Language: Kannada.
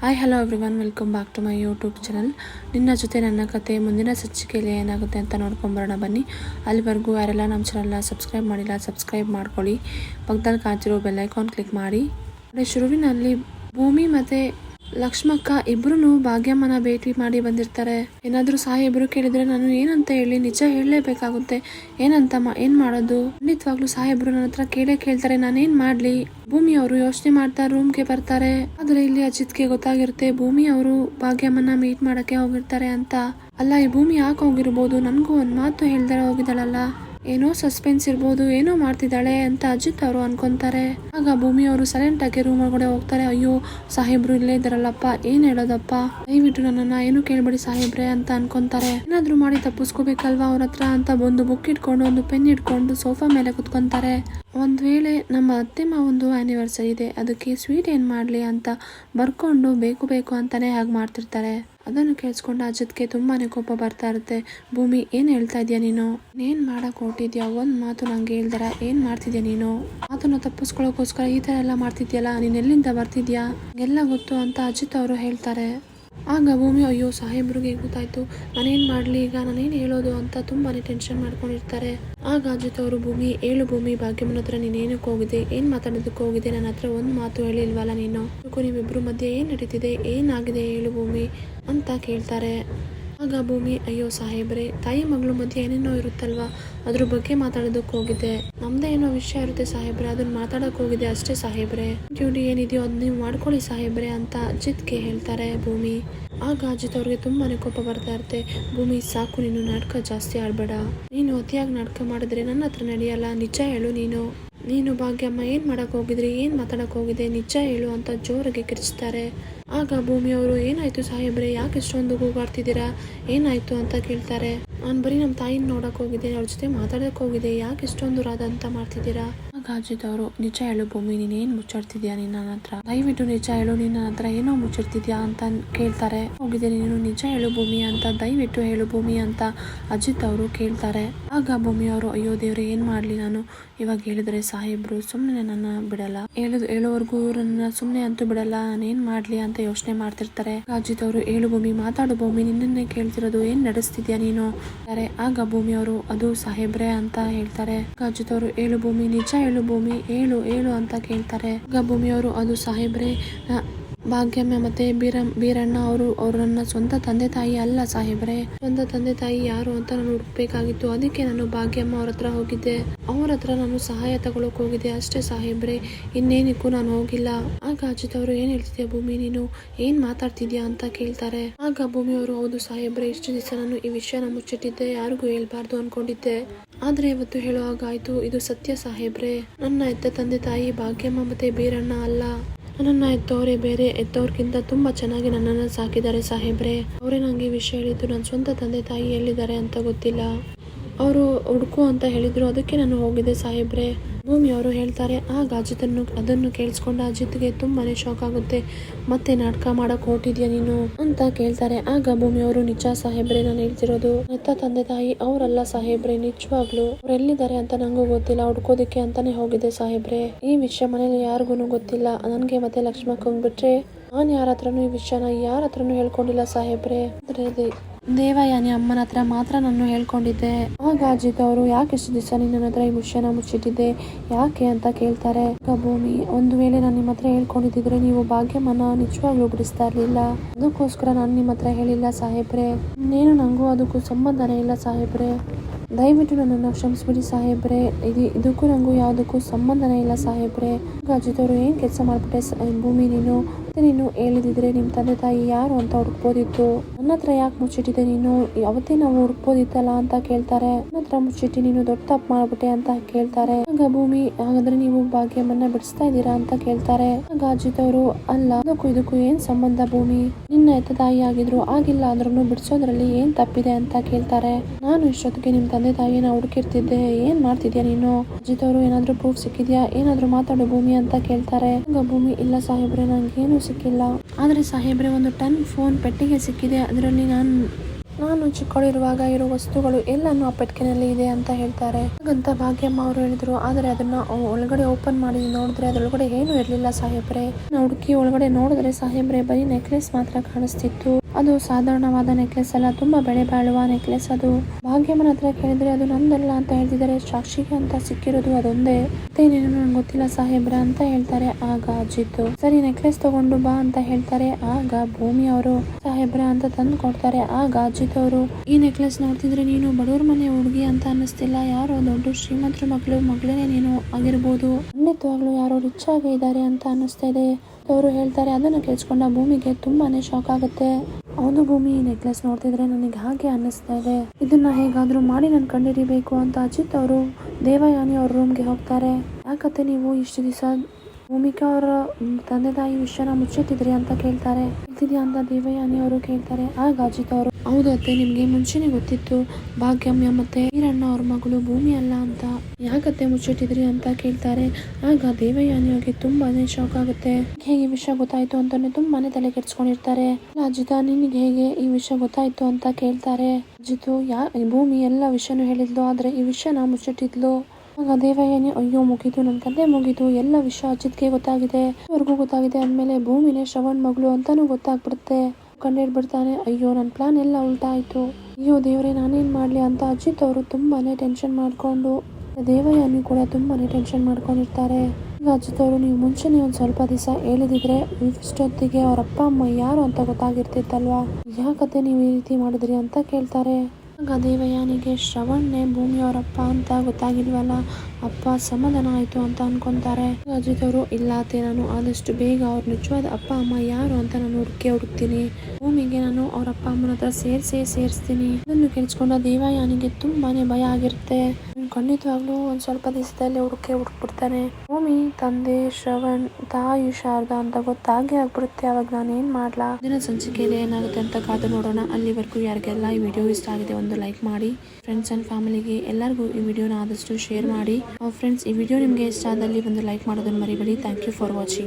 Hi hello everyone welcome back to my YouTube channel ನಿನ್ನ ಜೊತೆ ನನ್ನ ಕತೆ ಮುಂದಿನ ಸಂಚಿಕೆಯಲ್ಲಿ ಏನಾಗುತ್ತೆ ಅಂತ ನೋಡ್ಕೊಂಬರೋಣ ಬನ್ನಿ. ಅಲ್ಲಿವರೆಗೂ ಯಾರೆಲ್ಲ ನಮ್ಮ ಚಾನಲ್ನ ಸಬ್ಸ್ಕ್ರೈಬ್ ಮಾಡಿಲ್ಲ ಸಬ್ಸ್ಕ್ರೈಬ್ ಮಾಡ್ಕೊಳ್ಳಿ. ಪಕ್ಕದಲ್ಲಿ ಕಾಣ್ತಿರೋ ಬೆಲ್ಲೈಕಾನ್ ಕ್ಲಿಕ್ ಮಾಡಿ. ಶುರುವಿನಲ್ಲಿ ಭೂಮಿ ಮತ್ತು ಲಕ್ಷ್ಮಕ್ಕ ಇಬ್ರು ಭಾಗ್ಯಮ್ಮನ ಭೇಟಿ ಮಾಡಿ ಬಂದಿರ್ತಾರೆ. ಏನಾದ್ರೂ ಸಾಹೇಬ್ರು ಕೇಳಿದ್ರೆ ನಾನು ಏನಂತ ಹೇಳಿ ನಿಜ ಹೇಳಲೇಬೇಕಾಗುತ್ತೆ. ಏನಂತ ಮಾ ಏನ್ ಮಾಡೋದು? ಖಂಡಿತವಾಗ್ಲೂ ಸಾಹೇಬ್ರು ನನ್ನ ಹತ್ರ ಕೇಳೇ ಕೇಳ್ತಾರೆ, ನಾನೇನ್ ಮಾಡ್ಲಿ? ಭೂಮಿ ಅವರು ಯೋಚನೆ ಮಾಡ್ತಾ ರೂಮ್ಗೆ ಬರ್ತಾರೆ. ಆದ್ರೆ ಇಲ್ಲಿ ಅಜಿತ್ಗೆ ಗೊತ್ತಾಗಿರುತ್ತೆ, ಭೂಮಿ ಅವರು ಭಾಗ್ಯಮ್ಮನ ಮೀಟ್ ಮಾಡಕ್ಕೆ ಹೋಗಿರ್ತಾರೆ ಅಂತ. ಅಲ್ಲ, ಈ ಭೂಮಿ ಯಾಕೆ ಹೋಗಿರ್ಬೋದು? ನನಗೂ ಒಂದ್ ಮಾತು ಹೇಳ್ದಾರೆ ಹೋಗಿದ್ದಾಳಲ್ಲ. ಏನೋ ಸಸ್ಪೆನ್ಸ್ ಇರ್ಬೋದು, ಏನೋ ಮಾಡ್ತಿದ್ದಾಳೆ ಅಂತ ಅಜಿತ್ ಅವರು ಅನ್ಕೊಂತಾರೆ. ಆಗ ಭೂಮಿ ಅವರು ಸೈಲೆಂಟ್ ಆಗಿ ರೂಮ್ ಒಳಗಡೆ ಹೋಗ್ತಾರೆ. ಅಯ್ಯೋ, ಸಾಹೇಬ್ರು ಇಲ್ಲೇ ಇದಾರಲ್ಲಪ್ಪ ಏನ್ ಹೇಳೋದಪ್ಪ? ದಯವಿಟ್ಟು ನನ್ನನ್ನ ಏನು ಕೇಳ್ಬೇಡಿ ಸಾಹೇಬ್ರೆ ಅಂತ ಅನ್ಕೊಂತಾರೆ. ಏನಾದ್ರು ಮಾಡಿ ತಪ್ಪಿಸ್ಕೋಬೇಕಲ್ವಾ ಅವ್ರ ಹತ್ರ ಅಂತ ಒಂದು ಬುಕ್ ಇಟ್ಕೊಂಡು, ಒಂದು ಪೆನ್ ಇಟ್ಕೊಂಡು ಸೋಫಾ ಮೇಲೆ ಕುತ್ಕೊಂತಾರೆ. ಒಂದ್ ವೇಳೆ ನಮ್ಮ ಅತ್ತೆ ಮಾವಂದು ಆನಿವರ್ಸರಿ ಇದೆ. ಅದಕ್ಕೆ ಸ್ವೀಟ್ ಏನ್ ಮಾಡ್ಲಿ ಅಂತ ಬರ್ಕೊಂಡು ಬೇಕು ಬೇಕು ಅಂತಾನೆ ಹಾಗೆ ಮಾಡ್ತಿರ್ತಾರೆ. ಅದನ್ನು ಕೇಳಿಸ್ಕೊಂಡು ಅಜಿತ್ಗೆ ತುಂಬಾನೇ ಕೋಪ ಬರ್ತಾ ಇರುತ್ತೆ. ಭೂಮಿ, ಏನ್ ಹೇಳ್ತಾ ಇದೀಯ ನೀನು? ನೀನ್ ಮಾಡಕ್ ಹೊಟ್ಟಿದ್ಯಾ ಒಂದ್ ಮಾತು ನಂಗೆ ಹೇಳ್ದಾರ? ಏನ್ ಮಾಡ್ತಿದ್ಯಾ ನೀನು? ಮಾತನ್ನ ತಪ್ಪಿಸ್ಕೊಳ್ಳೋಕೋಸ್ಕರ ಈ ತರ ಎಲ್ಲ ಮಾಡ್ತಿದ್ಯಲ್ಲ? ನೀನ್ ಎಲ್ಲಿಂದ ಬರ್ತಿದ್ಯಾ? ಎಲ್ಲ ಗೊತ್ತು ಅಂತ ಅಜಿತ್ ಅವರು ಹೇಳ್ತಾರೆ. ಆಗ ಭೂಮಿ ಅಯ್ಯೋ ಸಾಹೇಬ್ರಿಗೆ ಗೊತ್ತಾಯ್ತು ನಾನೇನ್ ಮಾಡ್ಲಿ ಈಗ? ನಾನೇನ್ ಹೇಳೋದು ಅಂತ ತುಂಬಾನೇ ಟೆನ್ಷನ್ ಮಾಡ್ಕೊಂಡಿರ್ತಾರೆ. ಆಗ ಅಜಿತ್ ಅವರು, ಭೂಮಿ ಏಳು ಭೂಮಿ, ಭಾಗ್ಯಮ್ಮನ ಹತ್ರ ನೀನ್ ಏನಕ್ಕೆ ಹೋಗಿದೆ ಏನ್ ಮಾತಾಡೋದಕ್ಕೆ ಹೋಗಿದೆ ನನ್ನ ಹತ್ರ ಒಂದ್ ಮಾತು ಹೇಳಿಲ್ವಲ್ಲ ನೀನು? ನೀವಿಬ್ರು ನಿಮ್ಮಿಬ್ರು ಮಧ್ಯೆ ಏನ್ ನಡೀತಿದೆ? ಏನಾಗಿದೆ? ಏಳು ಭೂಮಿ ಅಂತ ಕೇಳ್ತಾರೆ. ಆಗ ಭೂಮಿ, ಅಯ್ಯೋ ಸಾಹೇಬ್ರೆ, ತಾಯಿ ಮಗಳು ಮಧ್ಯೆ ಏನೇನೋ ಇರುತ್ತಲ್ವಾ? ಅದ್ರ ಬಗ್ಗೆ ಮಾತಾಡೋದಕ್ಕೆ ಹೋಗಿದ್ದೆ. ನಮ್ದೇ ಏನೋ ವಿಷಯ ಇರುತ್ತೆ ಸಾಹೇಬ್ರೆ, ಅದನ್ನ ಮಾತಾಡಕ್ ಹೋಗಿದೆ ಅಷ್ಟೇ ಸಾಹೇಬ್ರೆ. ಡ್ಯೂಟಿ ಏನಿದೆಯೋ ಅದ್ ನೀವು ಮಾಡ್ಕೊಳ್ಳಿ ಸಾಹೇಬ್ರೆ ಅಂತ ಅಜಿತ್ಗೆ ಹೇಳ್ತಾರೆ ಭೂಮಿ. ಆಗ ಅಜಿತ್ ಅವ್ರಿಗೆ ತುಂಬಾನೇ ಕೋಪ ಬರ್ತಾ ಇರುತ್ತೆ. ಭೂಮಿ, ಸಾಕು, ನೀನು ನಾಟಕ ಜಾಸ್ತಿ ಆಡ್ಬೇಡ. ನೀನು ಅತಿಯಾಗಿ ನಾಟಕ ಮಾಡಿದ್ರೆ ನನ್ನ ಹತ್ರ ನಡೆಯಲ್ಲ, ನಿಜ ಹೇಳು ನೀನು. ನೀನು ಭಾಗ್ಯಮ್ಮ, ಏನ್ ಮಾಡಕ್ ಹೋಗಿದ್ರಿ? ಏನ್ ಮಾತಾಡಕ್ ಹೋಗಿದೆ ನಿಜ ಹೇಳು ಅಂತ ಜೋರಾಗಿ ಕಿರ್ಚ್ತಾರೆ. ಆಗ ಭೂಮಿಯವರು, ಏನಾಯ್ತು ಸಾಹೇಬ್ರೆ? ಯಾಕೆ ಇಷ್ಟೊಂದು ಕೂಗಾಡ್ತಿದ್ದೀರಾ ಏನಾಯ್ತು ಅಂತ ಕೇಳ್ತಾರೆ. ನಾನು ಬರೀ ನಮ್ಮ ತಾಯಿನ ನೋಡಕ್ ಹೋಗಿದ್ದೆ ಅವ್ರ ಜೊತೆ ಮಾತಾಡಕ್ ಹೋಗಿದೆ ಯಾಕೆ ಇಷ್ಟೊಂದು ರಾಧ ಅಂತ ಮಾಡ್ತಿದ್ದೀರಾ? ಅಜಿತ್ ಅವರು ನಿಜ ಹೇಳು ಭೂಮಿ ನೀನ್ ಏನ್ ಮುಚ್ಚಾಡ್ತಿದ್ಯಾ ನಿನ್ನ ಹತ್ರ ದಯವಿಟ್ಟು ನಿಜ ಹೇಳು ನಿನ್ನ ಹತ್ರ ಏನೋ ಮುಚ್ಚಿಡ್ತಿದ್ಯಾ ಅಂತ ಕೇಳ್ತಾರೆ. ಹೋಗಿದೆ ನೀನು ನಿಜ ಹೇಳು ಭೂಮಿ ಅಂತ, ದಯವಿಟ್ಟು ಹೇಳು ಭೂಮಿ ಅಂತ ಅಜಿತ್ ಅವರು ಕೇಳ್ತಾರೆ. ಆಗ ಭೂಮಿ ಅವರು, ಅಯ್ಯೋ ದೇವ್ರೆ, ಏನ್ ಮಾಡ್ಲಿ ನಾನು? ಇವಾಗ ಹೇಳಿದ್ರೆ ಸಾಹೇಬ್ರು ಸುಮ್ಮನೆ ನನ್ನ ಬಿಡಲ್ಲ. ಹೇಳುದು ಹೇಳೋವರೆಗೂ ನನ್ನ ಸುಮ್ಮನೆ ಅಂತೂ ಬಿಡಲ್ಲ. ನಾನೇನ್ ಮಾಡ್ಲಿ ಅಂತ ಯೋಚನೆ ಮಾಡ್ತಿರ್ತಾರೆ. ಅಜಿತ್ ಅವರು, ಹೇಳು ಭೂಮಿ, ಮಾತಾಡು ಭೂಮಿ, ನಿನ್ನನ್ನೇ ಕೇಳ್ತಿರೋದು ಏನ್ ನಡೆಸ್ತಿದ್ಯಾ ನೀನು. ಆಗ ಭೂಮಿ ಅವರು, ಅದು ಸಾಹೇಬ್ರೆ ಅಂತ ಹೇಳ್ತಾರೆ. ಅಜಿತ್ ಅವರು, ಹೇಳು ಭೂಮಿ ನಿಜ ಹೇಳು ಭೂಮಿ? ಏಳು ಏಳು ಅಂತ ಕೇಳ್ತಾರೆ. ಆಗ ಭೂಮಿ ಅವರು ಅದು ಸಾಹೇಬ್ರೆ ಭಾಗ್ಯಮ್ಮ ಮತ್ತೆ ಬೀರ, ಬೀರಣ್ಣ ಅವರು ಅವರನ್ನ ಸ್ವಂತ ತಂದೆ ತಾಯಿ ಅಲ್ಲ ಸಾಹೇಬ್ರೆ. ಸ್ವಂತ ತಂದೆ ತಾಯಿ ಯಾರು ಅಂತ ನಾನು ಹುಡುಕ್ಬೇಕಾಗಿತ್ತು. ಅದಕ್ಕೆ ನಾನು ಭಾಗ್ಯಮ್ಮ ಅವ್ರ ಹತ್ರ ಹೋಗಿದ್ದೆ. ಅವ್ರ ಹತ್ರ ನಾನು ಸಹಾಯ ತಗೊಳಕ್ ಹೋಗಿದ್ದೆ ಅಷ್ಟೇ ಸಾಹೇಬ್ರೆ. ಇನ್ನೇನಿಕ್ಕೂ ನಾನು ಹೋಗಿಲ್ಲ. ಆಗ ಅಜಿತ್ ಅವರು ಏನ್ ಹೇಳ್ತಿದ್ಯಾ ಭೂಮಿ, ನೀನು ಏನ್ ಮಾತಾಡ್ತಿದ್ಯಾ ಅಂತ ಕೇಳ್ತಾರೆ. ಆಗ ಭೂಮಿ ಅವರು, ಹೌದು ಸಾಹೇಬ್ರೆ, ಇಷ್ಟು ದಿವಸ ನಾನು ಈ ವಿಷಯನ ಮುಚ್ಚಿಟ್ಟಿದ್ದೆ. ಯಾರಿಗೂ ಹೇಳ್ಬಾರ್ದು ಅನ್ಕೊಂಡಿದ್ದೆ. ಆದ್ರೆ ಇವತ್ತು ಹೇಳುವಾಗ ಆಯ್ತು ಇದು ಸತ್ಯ ಸಾಹೇಬ್ರೆ. ನನ್ನ ಎತ್ತ ತಂದೆ ತಾಯಿ ಭಾಗ್ಯಮ್ಮ ಮತ್ತೆ ಬೀರಣ್ಣ ಅಲ್ಲ. ನನ್ನನ್ನ ಎತ್ತವರೇ ಬೇರೆ ಎತ್ತವ್ರಿಗಿಂತ ತುಂಬ ಚೆನ್ನಾಗಿ ನನ್ನನ್ನು ಸಾಕಿದ್ದಾರೆ ಸಾಹೇಬ್ರೆ. ಅವರೇ ನನಗೆ ವಿಷಯ ಹೇಳಿದ್ದು ನನ್ನ ಸ್ವಂತ ತಂದೆ ತಾಯಿ ಎಲ್ಲಿದ್ದಾರೆ ಅಂತ ಗೊತ್ತಿಲ್ಲ. ಅವರು ಹುಡುಕು ಅಂತ ಹೇಳಿದರು, ಅದಕ್ಕೆ ನಾನು ಹೋಗಿದ್ದೆ ಸಾಹೇಬ್ರೆ. ಭೂಮಿ ಅವರು ಹೇಳ್ತಾರೆ, ಆಗ ಅಜಿತನ್ನು, ಅದನ್ನು ಕೇಳಿಸ್ಕೊಂಡ ಅಜಿತ್ಗೆ ತುಂಬಾನೇ ಶಾಕ್ ಆಗುತ್ತೆ. ಮತ್ತೆ ನಾಟಕ ಮಾಡಕ್ ಹೊರಟಿದ್ಯಾ ನೀನು? ಅಂತ ಕೇಳ್ತಾರೆ. ಆಗ ಭೂಮಿ ಅವರು, ನಿಜ ಸಾಹೇಬ್ರೆ, ನಾನು ಹೇಳ್ತಿರೋದು ಮತ್ತ ತಂದೆ ತಾಯಿ ಅವರಲ್ಲ ಸಾಹೇಬ್ರೆ, ನಿಜವಾಗ್ಲು? ಅವ್ರು ಎಲ್ಲಿದ್ದಾರೆ ಅಂತ ನಂಗೂ ಗೊತ್ತಿಲ್ಲ. ಹುಡ್ಕೋದಿಕ್ಕೆ ಅಂತಾನೆ ಹೋಗಿದೆ ಸಾಹೇಬ್ರೆ. ಈ ವಿಷಯ ಮನೇಲಿ ಯಾರಿಗೂ ಗೊತ್ತಿಲ್ಲ. ನನ್ಗೆ ಮತ್ತೆ ಲಕ್ಷ್ಮಕ್ಕಂಗ್ ಬಿಟ್ರೆ ನಾನು ಯಾರ ಹತ್ರನೂ ಈ ವಿಷಯನ ಯಾರ ಹತ್ರನೂ ಹೇಳ್ಕೊಂಡಿಲ್ಲ ಸಾಹೇಬ್ರೆ. ಆದ್ರೆ ದೇ- ದೇವಯಾನಿ ಅಮ್ಮನ ಹತ್ರ ಮಾತ್ರ ನಾನು ಹೇಳ್ಕೊಂಡಿದ್ದೆ. ಆಗ ಅಜಿತ್ ಅವರು ಯಾಕೆ ಎಷ್ಟು ದಿವಸ ನಿನ್ನ ಹತ್ರ ಈ ವಿಷಯನ ಮುಚ್ಚಿಟ್ಟಿದ್ದೆ? ಯಾಕೆ ಅಂತ ಕೇಳ್ತಾರೆ. ಭೂಮಿ ಒಂದು ವೇಳೆ ನಾನು ನಿಮ್ಮ ಹತ್ರ ಹೇಳ್ಕೊಂಡಿದ್ದಿದ್ರೆ ನೀವು ಭಾಗ್ಯಮನ ನಿಜವಾಗ್ಲೂ ಬಿಡಿಸ್ತಾ ಇರ್ಲಿಲ್ಲ. ಅದಕ್ಕೋಸ್ಕರ ನಾನು ನಿಮ್ಮ ಹತ್ರ ಹೇಳಿಲ್ಲ ಸಾಹೇಬ್ರೆ. ಇನ್ನೇನು ನಂಗೂ ಅದಕ್ಕೂ ಸಂಬಂಧನೇ ಇಲ್ಲ ಸಾಹೇಬ್ರೆ. ದಯವಿಟ್ಟು ನನ್ನನ್ನು ಕ್ಷಮಿಸ್ಬಿಡಿ ಸಾಹೇಬ್ರೆ. ಇದು, ಇದಕ್ಕೂ ನಂಗೂ ಯಾವುದಕ್ಕೂ ಸಂಬಂಧನೇ ಇಲ್ಲ ಸಾಹೇಬ್ರೆ. ಅಜಿತ್ ಅವರು ಏನು ಕೆಲಸ ಮಾಡ್ಬಿಟ್ಟೆ ಭೂಮಿ ನೀನು? ನೀನು ಹೇಳಿದಿದ್ರೆ ನಿಮ್ಮ ತಂದೆ ತಾಯಿ ಯಾರು ಅಂತ ಹುಡುಕ್ಬೋದಿತ್ತು? ನನ್ನ ಹತ್ರ ಯಾಕೆ ಮುಚ್ಚಿಟ್ಟಿದೆ ನೀನು? ಯಾವತ್ತೇ ನಾವು ಹುಡುಕ್ಬೋದಿತ್ತಲ್ಲ ಅಂತ ಕೇಳ್ತಾರೆ. ನನ್ನ ಹತ್ರ ಮುಚ್ಚಿಟ್ಟು ನೀನು ದೊಡ್ಡ ತಪ್ಪು ಮಾಡ್ಬಿಟ್ಟೆ ಅಂತ ಕೇಳ್ತಾರೆ. ಆಗ ಭೂಮಿ, ಹಾಗಾದ್ರೆ ನೀವು ಭಾಗ್ಯವನ್ನ ಬಿಡಿಸ್ತಾ ಇದ್ದೀರಾ ಅಂತ ಕೇಳ್ತಾರೆ. ಆಗ ಅವರು ಅಲ್ಲ, ಅದಕ್ಕೂ ಇದಕ್ಕೂ ಏನ್ ಸಂಬಂಧ ಭೂಮಿ? ನಿನ್ನ ಎತ್ತ ತಾಯಿ ಆಗಿದ್ರು, ಆಗಿಲ್ಲ ಅಂದ್ರೂ ಬಿಡಿಸೋದ್ರಲ್ಲಿ ಏನ್ ತಪ್ಪಿದೆ ಅಂತ ಕೇಳ್ತಾರೆ. ನಾನು ಇಷ್ಟೊತ್ತಿಗೆ ನಿಮ್ ತಂದೆ ತಾಯಿನ ಹುಡುಕಿರ್ತಿದ್ದೆ. ಏನ್ ಮಾಡ್ತಿದ್ಯಾ ನೀನು? ಅಜಿತ್ ಅವರು ಏನಾದ್ರೂ ಪ್ರೂಫ್ ಸಿಕ್ಕಿದ್ಯಾ? ಏನಾದ್ರೂ ಮಾತಾಡು ಭೂಮಿ ಅಂತ ಕೇಳ್ತಾರೆ. ಭೂಮಿ, ಇಲ್ಲ ಸಾಹೇಬ್ರೆ, ನಂಗೇನು ಸಿಕ್ಕಿಲ್ಲ. ಆದರೆ ಸಾಹೇಬ್ರೆ, ಒಂದು ಟನ್ ಫೋನ್ ಪೆಟ್ಟಿಗೆ ಸಿಕ್ಕಿದೆ. ಅದರಲ್ಲಿ ನಾನು ನಾನು ಚಿಕ್ಕವಳಿರುವಾಗ ಇರೋ ವಸ್ತುಗಳು ಎಲ್ಲಾನು ಆ ಪೆಟ್ಟಿಗೆನಲ್ಲಿ ಇದೆ ಅಂತ ಹೇಳ್ತಾರೆ. ಹಾಗಂತ ಭಾಗ್ಯಮ್ಮ ಅವರು ಹೇಳಿದ್ರು, ಆದರೆ ಅದನ್ನ ಒಳಗಡೆ ಓಪನ್ ಮಾಡಿ ನೋಡಿದ್ರೆ ಅದ್ರೊಳಗಡೆ ಏನು ಇರಲಿಲ್ಲ ಸಾಹೇಬ್ರೆ. ಹುಡುಕಿ ಒಳಗಡೆ ನೋಡಿದ್ರೆ ಸಾಹೇಬ್ರೆ, ಬರೀ ನೆಕ್ಲೆಸ್ ಮಾತ್ರ ಕಾಣಿಸ್ತಿತ್ತು. ಅದು ಸಾಧಾರಣವಾದ ನೆಕ್ಲೆಸ್ ಅಲ್ಲ, ತುಂಬಾ ಬೆಳೆ ಬಾಳುವ ನೆಕ್ಲೆಸ್ ಅದು. ಭಾಗ್ಯಮ್ಮನ ಹತ್ರ ಕೇಳಿದ್ರೆ ಅದು ನಂದಲ್ಲ ಅಂತ ಹೇಳ್ತಿದ್ದಾರೆ, ಸಾಕ್ಷಿಗೆ ಅಂತ ಸಿಕ್ಕಿರೋದು ಅದೊಂದೇ. ಮತ್ತೇನೇನು ನಂಗೆ ಗೊತ್ತಿಲ್ಲ ಸಾಹೇಬ್ರ ಅಂತ ಹೇಳ್ತಾರೆ, ಆಗ ಅಜಿತ್ ಸರಿ ನೆಕ್ಲೆಸ್ ತಗೊಂಡು ಬಾ ಅಂತ ಹೇಳ್ತಾರೆ, ಆಗ ಭೂಮಿ ಅವರು. ಸಾಹೇಬ್ರ ಅಂತ ತಂದು ಕೊಡ್ತಾರೆ, ಆಗ ಅಜಿತ್ ಅವರು. ಈ ನೆಕ್ಲೆಸ್ ನೋಡ್ತಿದ್ರೆ ನೀನು ಬಡವ್ರ ಮನೆ ಹುಡುಗಿ ಅಂತ ಅನ್ನಿಸ್ತಿಲ್ಲ, ಯಾರೋ ದೊಡ್ಡ ಶ್ರೀಮಂತರ ಮಗಳು ಮಗಳೇನೆ ನೀನು ಆಗಿರ್ಬೋದು. ಖಂಡಿತವಾಗ್ಲೂ ಯಾರೋ ರಿಚ್ ಆಗಿ ಇದ್ದಾರೆ ಅಂತ ಅನ್ನಿಸ್ತಾ ಇದೆ. ಅವರು ಹೇಳ್ತಾರೆ, ಅದನ್ನ ಕೇಳಿಸ್ಕೊಂಡ ಭೂಮಿಗೆ ತುಂಬಾನೇ ಶಾಕ್ ಆಗುತ್ತೆ. ಅವನು ಭೂಮಿ ಈ ನೆಕ್ಲೆಸ್ ನೋಡ್ತಿದ್ರೆ ನನಗೆ ಹಾಗೆ ಅನ್ನಿಸ್ತಾ ಇದೆ. ಇದನ್ನ ಹೇಗಾದ್ರೂ ಮಾಡಿ ನಾನು ಕಂಡಿರಿಬೇಕು ಅಂತ ಅಜಿತ್ ಅವರು ದೇವಯಾನಿ ಅವ್ರ ರೂಮ್ಗೆ ಹೋಗ್ತಾರೆ. ಯಾಕತ್ತೆ ನೀವು ಇಷ್ಟು ದಿವಸ ಭೂಮಿಕಾ ಅವರ ತಂದೆ ತಾಯಿ ವಿಷಯನ ಮುಚ್ಚುತ್ತಿದ್ರಿ ಅಂತ ಕೇಳ್ತಾರೆ. ಹೇಳ್ತಿದ್ಯಾ ಅಂತ ದೇವಯಾನಿ ಅವರು ಕೇಳ್ತಾರೆ. ಆಗ ಅಜಿತ್ ಅವರು, ಹೌದು ಅತ್ತೆ, ನಿಮ್ಗೆ ಮುಂಚೆನೆ ಗೊತ್ತಿತ್ತು. ಭಾಗ್ಯಮ್ಯ ಮತ್ತೆ ಈರಣ್ಣ ಅವ್ರ ಮಗಳು ಭೂಮಿ ಅಲ್ಲ ಅಂತ. ಯಾಕತ್ತೆ ಮುಚ್ಚಿಟ್ಟಿದ್ರಿ ಅಂತ ಕೇಳ್ತಾರೆ. ಆಗ ದೇವಯಾನಿ ಅವ್ರಿಗೆ ತುಂಬಾನೇ ಶಾಕ್ ಆಗುತ್ತೆ. ಹೇಗೆ ಈ ವಿಷಯ ಗೊತ್ತಾಯ್ತು ಅಂತಾನೆ ತುಂಬಾನೇ ತಲೆ ಕೆಡ್ಸ್ಕೊಂಡಿರ್ತಾರೆ. "ಅಲ್ಲ ಅಜಿತ ನಿನ್ಗೆ ಹೇಗೆ ಈ ವಿಷಯ ಗೊತ್ತಾಯ್ತು ಅಂತ ಕೇಳ್ತಾರೆ. ಅಜಿತು ಯಾ ಭೂಮಿ ಎಲ್ಲ ವಿಷಯನೂ ಹೇಳಿದ್ಲು, ಆದ್ರೆ ಈ ವಿಷಯನ ಮುಚ್ಚಿಟ್ಟಿದ್ಲು ಆಗ ದೇವಯಾನಿ, ಅಯ್ಯೋ ಮುಗೀತು ನನ್ನ ಕತೆ ಮುಗೀತು ಎಲ್ಲ ವಿಷಯ ಅಜಿತ್ಗೆ ಗೊತ್ತಾಗಿದೆ. ಅವ್ರಿಗೂ ಗೊತ್ತಾಗಿದೆ ಅಂದಮೇಲೆ ಭೂಮಿನೇ ಶ್ರವಣ್ ಮಗಳು ಅಂತಾನೂ ಗೊತ್ತಾಗ್ಬಿಡುತ್ತೆ. ಕಂಡಿಡ್ಬಿಡ್ತಾನೆ ಅಯ್ಯೋ ನನ್ನ ಪ್ಲಾನ್ ಎಲ್ಲ ಉಲ್ಟಾಯಿತು. ಅಯ್ಯೋ, ದೇವರೇ, ನಾನೇನ್ ಮಾಡ್ಲಿ? ಅಂತ ಅಜಿತ್ ಅವರು ತುಂಬಾನೇ ಟೆನ್ಷನ್ ಮಾಡ್ಕೊಂಡು ದೇವಯಾನಿ ಕೂಡ ತುಂಬಾನೇ ಟೆನ್ಷನ್ ಮಾಡ್ಕೊಂಡಿರ್ತಾರೆ. ಈಗ ಅಜಿತ್ ಅವರು ನೀವು ಮುಂಚೆನೇ ಒಂದು ಸ್ವಲ್ಪ ದಿವಸ ಹೇಳಿದಿದ್ರೆ, ಇಷ್ಟೊತ್ತಿಗೆ ಅವ್ರ ಅಪ್ಪ, ಅಮ್ಮ ಯಾರು ಅಂತ ಗೊತ್ತಾಗಿರ್ತಿತ್ತಲ್ವಾ? ಯಾಕತ್ತೆ ನೀವು ಈ ರೀತಿ ಮಾಡಿದ್ರಿ ಅಂತ ಕೇಳ್ತಾರೆ. ಆಗ ದೇವಯಾನಿಗೆ ಶ್ರವಣ್ನೇ ಭೂಮಿಯವರಪ್ಪ ಅಂತ ಗೊತ್ತಾಗಿಲ್ವಲ್ಲ? ಅಪ್ಪ ಸಮಾಧಾನ ಆಯ್ತು ಅಂತ ಅನ್ಕೊಂತಾರೆ. ಅಜಿತ್ ಅವರು ಇಲ್ಲ ನಾನು ಆದಷ್ಟು ಬೇಗ ಅವ್ರ ನಿಜವಾದ ಅಪ್ಪ, ಅಮ್ಮ ಯಾರು ಅಂತ ನಾನು ಹುಡುಕಿ ಹುಡುಕ್ತೀನಿ. ಭೂಮಿಗೆ ನಾನು ಅವ್ರ ಅಪ್ಪ, ಅಮ್ಮನ ಹತ್ರ ಸೇರಿಸಿ ಸೇರಿಸ್ತೀನಿ. ಅದನ್ನು ಕೇಳಿಸ್ಕೊಂಡ ದೇವಯಾನಿಗೆ ತುಂಬಾನೇ ಭಯ ಆಗಿರುತ್ತೆ. ಖಂಡಿತವಾಗ್ಲೂ ಒಂದ್ ಸ್ವಲ್ಪ ದಿವಸದಲ್ಲಿ ಹುಡುಕೆ ಹುಡುಕ್ಬಿಡ್ತಾನೆ. ಭೂಮಿ ತಂದೆ, ಶ್ರವಣ್, ತಾಯಿ, ಶಾರದಾ ಅಂತ ಗೊತ್ತಾಗಿ ಆಗ್ಬಿಡುತ್ತೆ. ಅವಾಗ ನಾನು ಏನ್ ಮಾಡ್ಲಾ? ದಿನ ಸಂಚಿಕೆಯಲ್ಲಿ ಏನಾಗುತ್ತೆ ಅಂತ ಕಾದು ನೋಡೋಣ. ಅಲ್ಲಿವರೆಗೂ ಯಾರಿಗೆಲ್ಲ ಈ ವಿಡಿಯೋ ಇಷ್ಟ ಆಗಿದೆ ಒಂದು ಲೈಕ್ ಮಾಡಿ. ಫ್ರೆಂಡ್ಸ್ ಅಂಡ್ ಫ್ಯಾಮಿಲಿಗೆ ಎಲ್ಲರಿಗೂ ಈ ವಿಡಿಯೋನ ಆದಷ್ಟು ಶೇರ್ ಮಾಡಿ. ಫ್ರೆಂಡ್ಸ್ ಈ ವಿಡಿಯೋ ನಿಮಗೆ ಇಷ್ಟ ಆದಲ್ಲಿ ಒಂದು ಲೈಕ್ ಮಾಡೋದನ್ನು ಮರಿಬೇಡಿ. Thank you for watching